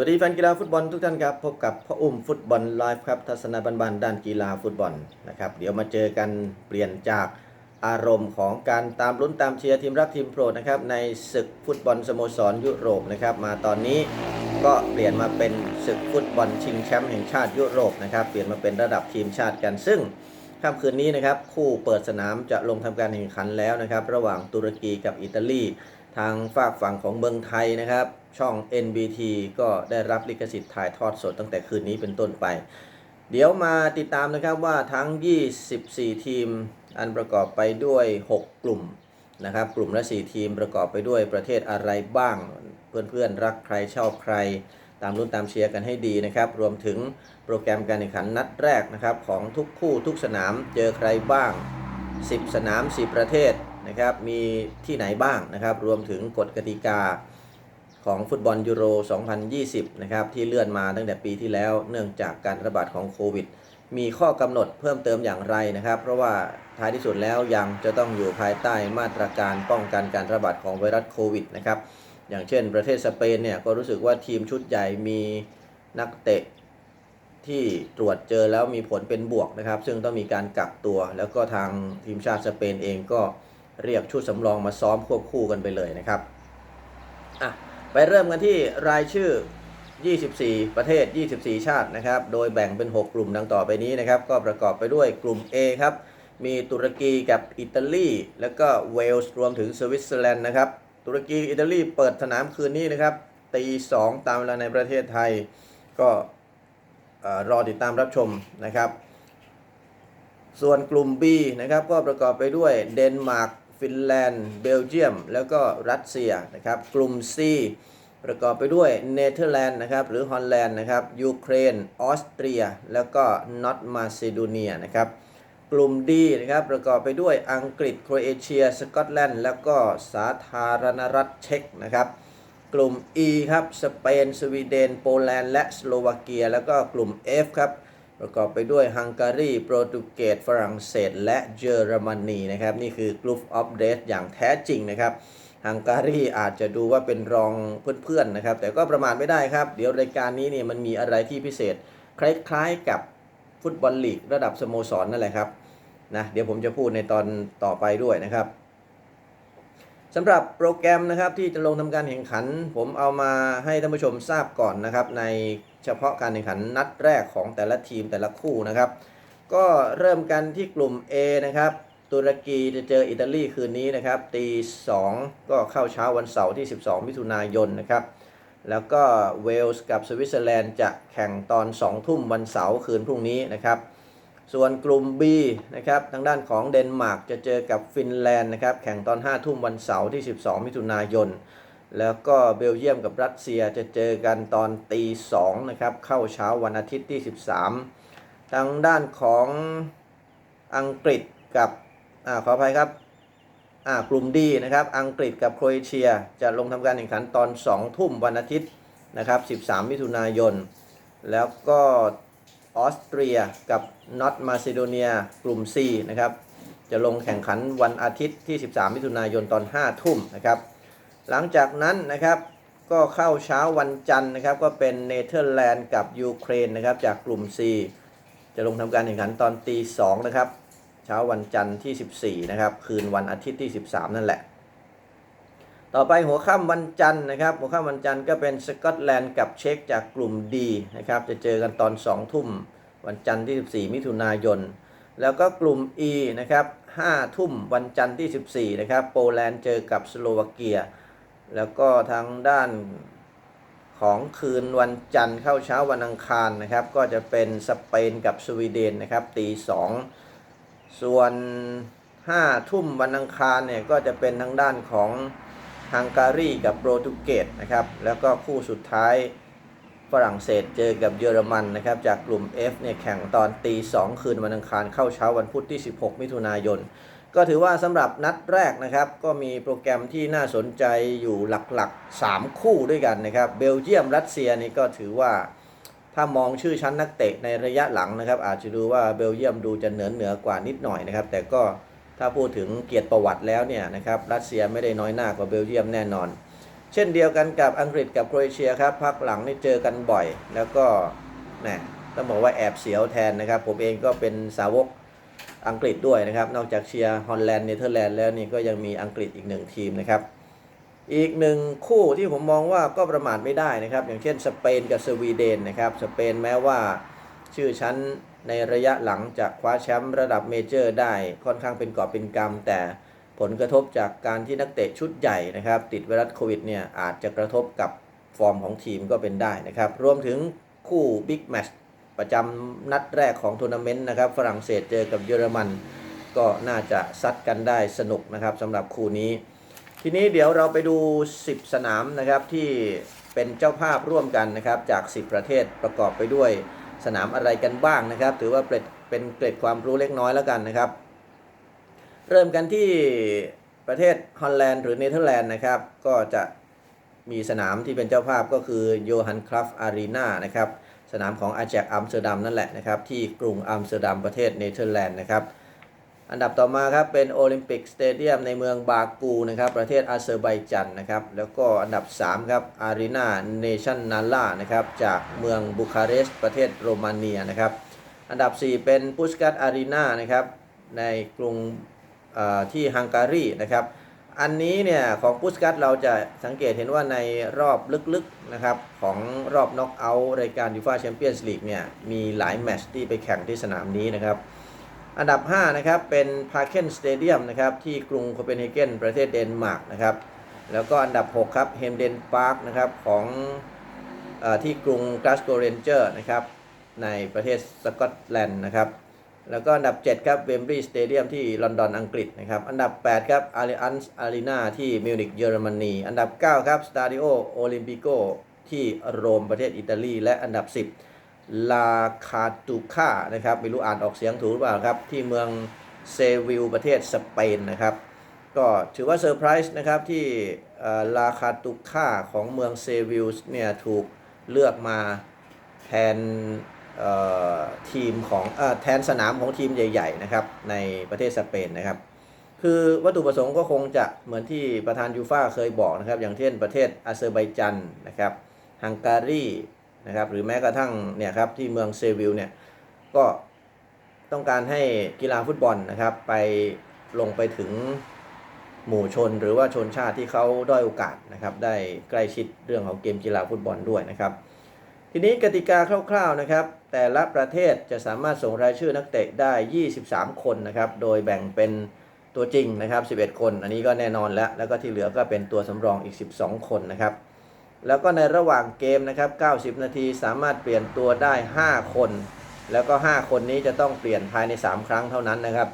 วัสดีแฟนกีฬาฟุตบอลทุกท่านครับ พบกับพ่ออุ้มฟุตบอลไลฟ์ครับ ทัศนบันๆด้านกีฬาฟุตบอลนะครับ เดี๋ยวมาเจอกันเปลี่ยนจากอารมณ์ของการตามลุ้นตามเชียร์ทีมรักทีมโปรดนะครับ ในศึกฟุตบอลสโมสรยุโรปนะครับ มาตอนนี้ก็เปลี่ยนมาเป็นศึกฟุตบอลชิงแชมป์แห่งชาติยุโรปนะครับ เปลี่ยนมาเป็นระดับทีมชาติกัน ซึ่งค่ำคืนนี้นะครับคู่เปิดสนามจะลงทำการแข่งขันแล้วนะครับ ระหว่างตุรกีกับอิตาลี ทางฝากฝั่งของเมืองไทยนะครับ ช่อง NBT ก็ได้รับลิขสิทธิ์ถ่ายทอดสดตั้งแต่คืนนี้เป็นต้นไป เดี๋ยวมาติดตามนะครับว่าทั้ง 24 ทีมอันประกอบไปด้วย 6 กลุ่มนะครับกลุ่มละ 4 ทีมประกอบไปด้วยประเทศอะไรบ้าง เพื่อนๆ รักใครชอบใคร ตามรุ่นตามเชียร์กันให้ดีนะครับ รวมถึงโปรแกรมการแข่งขันนัดแรกนะครับของทุกคู่ทุกสนามเจอใครบ้าง 10 สนาม 10 ประเทศนะครับมีที่ไหนบ้างนะครับ รวมถึงกฎกติกา ของฟุตบอลยูโร 2020 นะครับที่เลื่อนมาตั้งแต่ปีที่แล้ว เนื่องจากการระบาดของโควิด มีข้อกำหนดเพิ่มเติมอย่างไรนะครับ เพราะว่าท้ายที่สุดแล้วยังจะต้องอยู่ภายใต้มาตรการป้องกันการระบาดของไวรัสโควิดนะครับอย่างเช่นประเทศสเปนเนี่ยก็รู้สึกว่าทีมชุดใหญ่มีนักเตะที่ตรวจเจอแล้วมีผลเป็นบวกนะครับ ซึ่งต้องมีการกักตัว แล้วก็ทางทีมชาติสเปนเองก็เรียกชุดสำรองมาซ้อมควบคู่กันไปเลยนะครับอะ ไปเริ่มกันที่รายชื่อ 24 ประเทศ 24 ชาตินะครับ โดยแบ่งเป็น 6 กลุ่มดังต่อไปนี้นะครับ ก็ประกอบไปด้วยกลุ่ม A ครับ มีตุรกีกับอิตาลี แล้วก็เวลส์รวมถึงสวิตเซอร์แลนด์นะครับ ตุรกีอิตาลีเปิดสนามคืนนี้นะครับตี2ตามเวลาในประเทศไทย ก็รอติดตามรับชมนะครับ ส่วนกลุ่ม B นะครับก็ประกอบไปด้วยเดนมาร์ก ฟินแลนด์ เบลเยียม แล้วก็รัสเซียนะครับกลุ่ม C ประกอบไปด้วยเนเธอร์แลนด์นะครับหรือฮอลแลนด์นะครับยูเครน ออสเตรีย แล้วก็นอตมาซิโดเนียนะครับกลุ่ม D นะครับประกอบไปด้วยอังกฤษโครเอเชีย สกอตแลนด์ แล้วก็สาธารณรัฐเช็กนะครับกลุ่ม E ครับสเปน สวีเดน โปแลนด์ และสโลวาเกีย แล้วก็กลุ่ม F ครับ ประกอบไปด้วยฮังการี โปรตุเกส ฝรั่งเศส และเยอรมนีนะครับ นี่คือกลุ่มออฟเดสอย่างแท้จริงนะครับฮังการีอาจจะดูว่าเป็นรองเพื่อนๆนะครับ แต่ก็ประมาทไม่ได้ครับ เดี๋ยวรายการนี้เนี่ยมันมีอะไรที่พิเศษ คล้ายๆกับฟุตบอลลีกระดับสโมสรนั่นแหละครับนะเดี๋ยวผมจะพูดในตอนต่อไปด้วยนะครับ สำหรับโปรแกรมนะครับที่จะลงทำการแข่งขัน ผมเอามาให้ท่านผู้ชมทราบก่อนนะครับ ในเฉพาะการแข่งขันนัดแรกของแต่ละทีมแต่ละคู่นะครับ ก็เริ่มกันที่กลุ่ม A นะครับ ตุรกีจะเจออิตาลีคืนนี้นะครับตี2ก็เข้าเช้าวันเสาร์ที่ 12 มิถุนายนนะครับ แล้วก็เวลส์กับสวิตเซอร์แลนด์จะแข่งตอน 2 ทุ่มวันเสาร์คืนพรุ่งนี้นะครับ ส่วนกลุ่ม B นะครับทางด้านของเดนมาร์กจะเจอกับฟินแลนด์นะครับแข่งตอน 5 ทุ่มวันเสาร์ที่ 12 มิถุนายน แล้วก็เบลเยียมกับรัสเซียจะเจอกันตอนตี2นะครับเข้าเช้าวันอาทิตย์ที่ 13 ทางด้านของอังกฤษกับอ่าขออภัยครับอ่ากลุ่มดีนะครับอังกฤษกับโครเอเชียจะลงทำการแข่งขันตอน 2 ทุ่มวันอาทิตย์นะครับ 13 มิถุนายน แล้วก็ ออสเตรียกับนอตมาซิโดเนียกลุ่ม C นะครับ จะลงแข่งขันวันอาทิตย์ที่ 13 มิถุนายนตอน 5 ทุ่มนะครับ หลังจากนั้นนะครับก็เข้าเช้าวันจันทร์นะครับ ก็เป็นเนเธอร์แลนด์กับยูเครนนะครับ จากกลุ่ม C จะลงทำการแข่งขันตอนตี2นะครับ เช้าวันจันทร์ที่ 14 นะครับ คืนวันอาทิตย์ที่ 13 นั่นแหละ ต่อไปหัวค่ำวันจันทร์นะครับ หัวค่ำวันจันทร์ก็เป็นสกอตแลนด์กับเช็กจากกลุ่ม D นะครับ จะเจอกันตอน 2 ทุ่ม วันจันทร์ที่ 14 มิถุนายน แล้วก็กลุ่ม E นะครับ5ทุ่มวันจันทร์ที่ 14 นะครับ โปแลนด์เจอกับสโลวาเกีย แล้วก็ทางด้านของคืนวันจันทร์เข้าเช้าวันอังคารนะครับ ก็จะเป็นสเปนกับสวีเดนนะครับตีสองส่วน5ทุ่มวันอังคารเนี่ยก็จะเป็นทางด้านของ ฮังการีกับโปรตุเกสนะครับ แล้วก็คู่สุดท้ายฝรั่งเศสเจอกับเยอรมันนะครับ จากกลุ่ม F เนี่ยแข่งตอนตีสองคืนวันอังคารเข้าเช้าวันพุธที่ 16 มิถุนายน ก็ถือว่าสำหรับนัดแรกนะครับ ก็มีโปรแกรมที่น่าสนใจอยู่หลักๆ 3 คู่ด้วยกันนะครับ เบลเยียมรัสเซียนี่ก็ถือว่าถ้ามองชื่อชั้นนักเตะในระยะหลังนะครับ อาจจะดูว่าเบลเยียมดูจะเหนือเหนือกว่านิดหน่อยนะครับ แต่ก็ ถ้าพูดถึงเกียรติประวัติแล้วเนี่ยนะครับรัสเซียไม่ได้น้อยหน้ากว่าเบลเยียมแน่นอน เช่นเดียวกันกับอังกฤษกับโครเอเชียครับพักหลังนี่เจอกันบ่อย แล้วก็นะต้องบอกว่าแอบเสียวแทนนะครับ ผมเองก็เป็นสาวกอังกฤษด้วยนะครับ นอกจากเชียร์ฮอลแลนด์เนเธอร์แลนด์แล้วนี่ก็ยังมีอังกฤษอีกหนึ่งทีมนะครับ อีกหนึ่งคู่ที่ผมมองว่าก็ประมาทไม่ได้นะครับ อย่างเช่นสเปนกับสวีเดนนะครับสเปนแม้ว่าชื่อชั้น ในระยะหลังจะคว้าแชมป์ระดับเมเจอร์ได้ค่อนข้างเป็นกอบเป็นกำแต่ผลกระทบจากการที่นักเตะชุดใหญ่นะครับ ติดไวรัสโควิดเนี่ยอาจจะกระทบกับฟอร์มของทีมก็เป็นได้นะครับ รวมถึงคู่บิ๊กแมตช์ประจำนัดแรกของทัวร์นาเมนต์นะครับ ฝรั่งเศสเจอกับเยอรมัน ก็น่าจะซัดกันได้สนุกนะครับสำหรับคู่นี้ ทีนี้เดี๋ยวเราไปดู 10 สนามนะครับที่เป็นเจ้าภาพร่วมกันนะครับจาก 10 ประเทศประกอบไปด้วย สนามอะไรกันบ้างนะครับ ถือว่าเป็นเป็นเกร็ดความรู้เล็กน้อยแล้วกันนะครับ เริ่มกันที่ประเทศฮอลแลนด์หรือเนเธอร์แลนด์นะครับ ก็จะมีสนามที่เป็นเจ้าภาพก็คือโยฮันครัฟอารีนานะครับสนามของอาแจกอัมสเตอร์ดัมนั่นแหละนะครับที่กรุงอัมสเตอร์ดัมประเทศเนเธอร์แลนด์นะครับ อันดับต่อมาครับเป็นโอลิมปิกสเตเดียมในเมืองบากูนะครับประเทศอาเซอร์ไบจันนะครับแล้วก็อันดับ 3 ครับอารีนาเนชั่นนาล่านะครับจากเมืองบูคาเรสต์ประเทศโรมาเนียนะครับอันดับ 4 เป็นพุสกัตอารีนานะครับในกรุงที่ฮังการีนะครับอันนี้เนี่ยของพุสกัตเราจะสังเกตเห็นว่าในรอบลึกๆนะครับของรอบน็อกเอาท์รายการยูฟาแชมเปี้ยนส์ลีกเนี่ยมีหลายแมตช์ที่ไปแข่งที่สนามนี้นะครับ อันดับ 5 นะครับ เป็นพาเคนสเตเดียมนะครับ ที่กรุงโคเปนเฮเกนประเทศเดนมาร์กนะครับ แล้วก็อันดับ 6 ครับเฮมเดนพาร์คนะครับ ของอที่กรุงกลาสโกเรนเจอร์นะครับ ในประเทศสกอตแลนด์นะครับ แล้วก็อันดับ 7 ครับเวมบรีสเตเดียมที่ลอนดอนอังกฤษนะครับ อันดับ 8 ครับอาริอันส์อารีนาที่มิวนิกเยอรมนี อันดับ 9 ครับสตาดิโอโอลิมปิโกที่โรมประเทศอิตาลี และอันดับ 10 ลาคาตูคานะครับไม่รู้อ่านออกเสียงถูกหรือเปล่าครับ ที่เมืองเซวิลประเทศสเปนนะครับ ก็ถือว่าเซอร์ไพรส์นะครับที่ลาคาตูคาของเมืองเซวิลเนี่ยถูกเลือกมาแทนทีมของอแทนสนามของทีมใหญ่ ๆ นะครับ ในประเทศสเปนนะครับ คือวัตถุประสงค์ก็คงจะเหมือนที่ประธานยูฟ่าเคยบอกนะครับ อย่างเช่นประเทศอาเซอร์ไบจันนะครับฮังการี นะครับหรือแม้กระทั่งเนี่ยครับที่เมืองเซวิลเนี่ยก็ต้องการให้กีฬาฟุตบอลนะครับ ไปลงไปถึงหมู่ชนหรือว่าชนชาติที่เขาด้อยโอกาสนะครับ ได้ใกล้ชิดเรื่องของเกมกีฬาฟุตบอลด้วยนะครับ ทีนี้กติกาคร่าวๆนะครับ แต่ละประเทศจะสามารถส่งรายชื่อนักเตะได้ 23 คนนะครับ โดยแบ่งเป็นตัวจริงนะครับ 11 คน อันนี้ก็แน่นอนแล้ว แล้วก็ที่เหลือก็เป็นตัวสำรองอีก 12 คนนะครับ แล้วก็ในระหว่างเกมนะครับ 90 นาทีสามารถเปลี่ยนตัวได้ 5 คน แล้วก็ 5 คนนี้จะต้องเปลี่ยนภายใน 3 ครั้งเท่านั้นนะครับ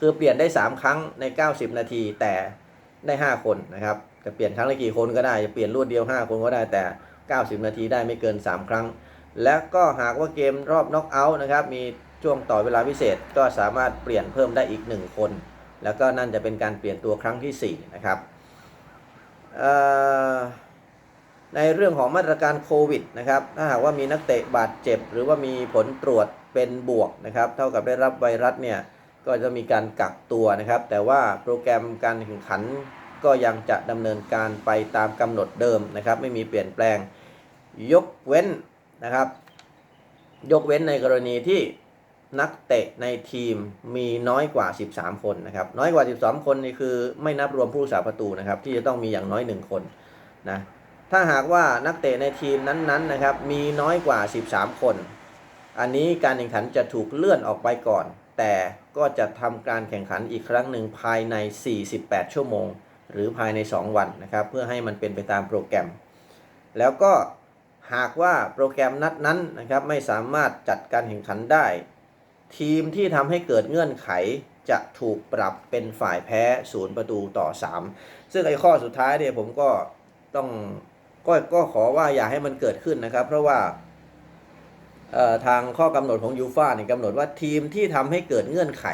คือเปลี่ยนได้ 3 ครั้งใน 90 นาทีแต่ได้ 5 คนนะครับ จะเปลี่ยนครั้งละกี่คนก็ได้ จะเปลี่ยนรวดเดียว 5 คนก็ได้แต่ 90 นาทีได้ไม่เกิน 3 ครั้ง และก็หากว่าเกมรอบน็อกเอาท์นะครับ มีช่วงต่อเวลาพิเศษก็สามารถเปลี่ยนเพิ่มได้อีก 1 คน แล้วก็นั่นจะเป็นการเปลี่ยนตัวครั้งที่ 4 นะครับเอ่อ ในเรื่องของมาตรการโควิดนะครับถ้าหากว่ามีนักเตะบาดเจ็บ หรือว่ามีผลตรวจเป็นบวกนะครับ เท่ากับได้รับไวรัสเนี่ยก็จะมีการกักตัวนะครับ แต่ว่าโปรแกรมการแข่งขันก็ยังจะดำเนินการไปตามกำหนดเดิมนะครับ ไม่มีเปลี่ยนแปลงยกเว้นนะครับ ยกเว้นในกรณีที่นักเตะในทีมมีน้อยกว่า 13 คนนะครับ น้อยกว่า13คนนี่คือไม่นับรวมผู้รักษาประตูนะครับ ที่จะต้องมีอย่างน้อย 1 คนนะ ถ้าหากว่านักเตะในทีมนั้นๆนะครับมีน้อยกว่า 13 คน อันนี้การแข่งขันจะถูกเลื่อนออกไปก่อน แต่ก็จะทำการแข่งขันอีกครั้งหนึ่งภายใน 48 ชั่วโมง หรือภายใน 2 วันนะครับ เพื่อให้มันเป็นไปตามโปรแกรม แล้วก็หากว่าโปรแกรมนัดนั้นนะครับไม่สามารถจัดการแข่งขันได้ ทีมที่ทำให้เกิดเงื่อนไขจะถูกปรับเป็นฝ่ายแพ้ศูนย์ประตูต่อ 3 ซึ่งไอ้ข้อสุดท้ายเนี่ยผมก็ต้อง ก็ก็ขอว่าอย่าให้มันเกิดขึ้นนะครับ เพราะว่าทางข้อกำหนดของยูฟ่าเนี่ยกำหนดว่าทีมที่ทำให้เกิดเงื่อนไข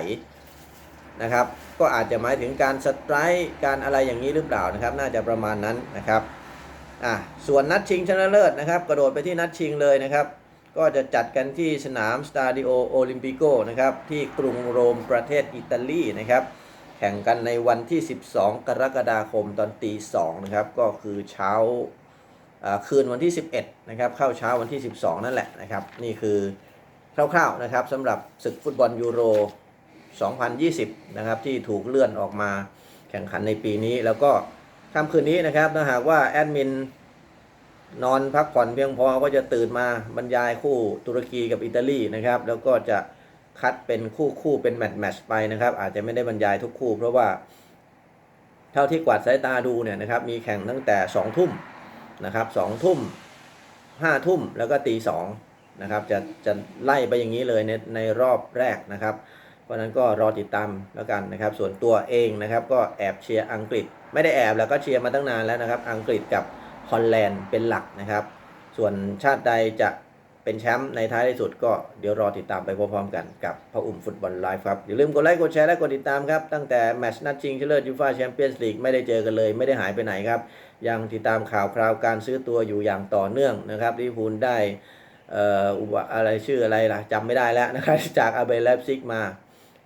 นะครับ ก็อาจจะหมายถึงการสไตร์การอะไรอย่างนี้หรือเปล่านะครับ น่าจะประมาณนั้นนะครับอะส่วนนัดชิงชนะเลิศนะครับ กระโดดไปที่นัดชิงเลยนะครับ ก็จะจัดกันที่สนามสตาดิโอโอลิมปิโกนะครับ ที่กรุงโรมประเทศอิตาลีนะครับ แข่งกันในวันที่ 12 กรกฎาคมตอนตีสองนะครับ ก็คือเช้า คืนวันที่ 11 นะครับ เข้าเช้าวันที่ 12 นั่นแหละนะครับ นี่คือคร่าวๆนะครับสำหรับศึกฟุตบอลยูโร 2020 นะครับ ที่ถูกเลื่อนออกมาแข่งขันในปีนี้ แล้วก็ค่ำคืนนี้นะครับถ้าหากว่าแอดมินนอนพักผ่อนเพียงพอก็จะตื่นมาบรรยายคู่ตุรกีกับอิตาลีนะครับ แล้วก็จะคัดเป็นคู่คู่เป็นแมตช์แมตช์ไปนะครับ อาจจะไม่ได้บรรยายทุกคู่ เพราะว่าเท่าที่กวาดสายตาดูเนี่ยนะครับ มีแข่งตั้งแต่2องทุ่ม นะครับสองทุ่มห้าทุ่มแล้วก็ตีสองนะครับจะจะไล่ไปอย่างนี้เลยในในรอบแรกนะครับ เพราะฉะนั้นก็รอติดตามแล้วกันนะครับ ส่วนตัวเองนะครับก็แอบเชียร์อังกฤษ ไม่ได้แอบแล้วก็เชียร์มาตั้งนานแล้วนะครับ อังกฤษกับฮอลแลนด์เป็นหลักนะครับ ส่วนชาติใดจะเป็นแชมป์ในท้ายที่สุดก็เดี๋ยวรอติดตามไปพร้อมๆกันกับพระอุ่มฟุตบอลไลฟ์ครับ อย่าลืมกดไลค์กดแชร์และกดติดตามครับ ตั้งแต่แมตช์นัดชิงชนะเลิศยูฟ่าแชมเปี้ยนส์ลีกไม่ได้เจอกันเลย ไม่ได้หายไปไหนครับ ยังติดตามข่าวคราวการซื้อตัวอยู่อย่างต่อเนื่องนะครับลิพูลได้เอ่ออะอะไรชื่ออะไรล่ะจำไม่ได้แล้วนะครับจากอาเบเลฟซิกมา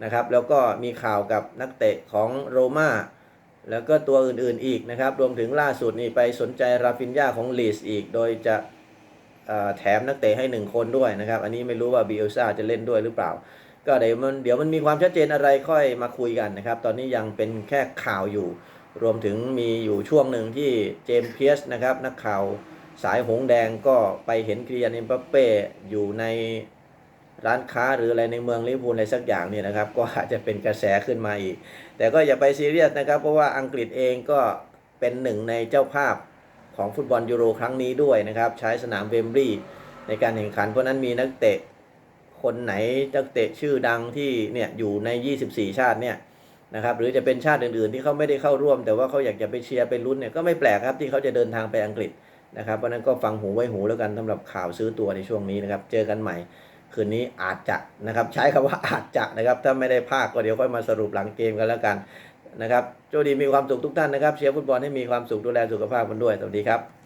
นะครับแล้วก็มีข่าวกับนักเตะของโรม่าแล้วก็ตัวอื่นๆอีกนะครับ รวมถึงล่าสุดนี่ไปสนใจราฟินยาของลีสอีก โดยจะแถมนักเตะให้หนึ่งคนด้วยนะครับ อันนี้ไม่รู้ว่าบิเอลซาจะเล่นด้วยหรือเปล่า ก็เดี๋ยวมันเดี๋ยวมันมีความชัดเจนอะไรค่อยมาคุยกันนะครับ ตอนนี้ยังเป็นแค่ข่าวอยู่ รวมถึงมีอยู่ช่วงหนึ่งที่เจมส์เพียสนะครับ นักข่าวสายหงแดงก็ไปเห็นเคียนเอ็มบัปเป้อยู่ในร้านค้าหรืออะไรในเมืองลิเวอร์พูลอะไรสักอย่างเนี่ยนะครับ ก็อาจจะเป็นกระแสขึ้นมาอีก แต่ก็อย่าไปซีเรียสนะครับ เพราะว่าอังกฤษเองก็เป็นหนึ่งในเจ้าภาพของฟุตบอลยูโรครั้งนี้ด้วยนะครับ ใช้สนามเวมบลีย์ในการแข่งขันเพราะนั้นมีนักเตะคนไหนนักเตะชื่อดังที่เนี่ยอยู่ใน 24 ชาติเนี่ย นะครับหรือจะเป็นชาติอื่นๆ ที่เขาไม่ได้เข้าร่วม แต่ว่าเขาอยากจะไปเชียร์ไปลุ้นเนี่ยก็ไม่แปลกครับที่เขาจะเดินทางไปอังกฤษนะครับเพราะนั้นก็ฟังหูไว้หูแล้วกันสำหรับข่าวซื้อตัวในช่วงนี้นะครับเจอกันใหม่ คืนนี้อาจจะนะครับใช้คำว่าอาจจะนะครับถ้าไม่ได้ภาคก็เดี๋ยวค่อยมาสรุปหลังเกมกันแล้วกันนะครับโชคดีมีความสุขทุกท่านนะครับเชียร์ฟุตบอลให้มีความสุขดูแลสุขภาพกันด้วยสวัสดีครับ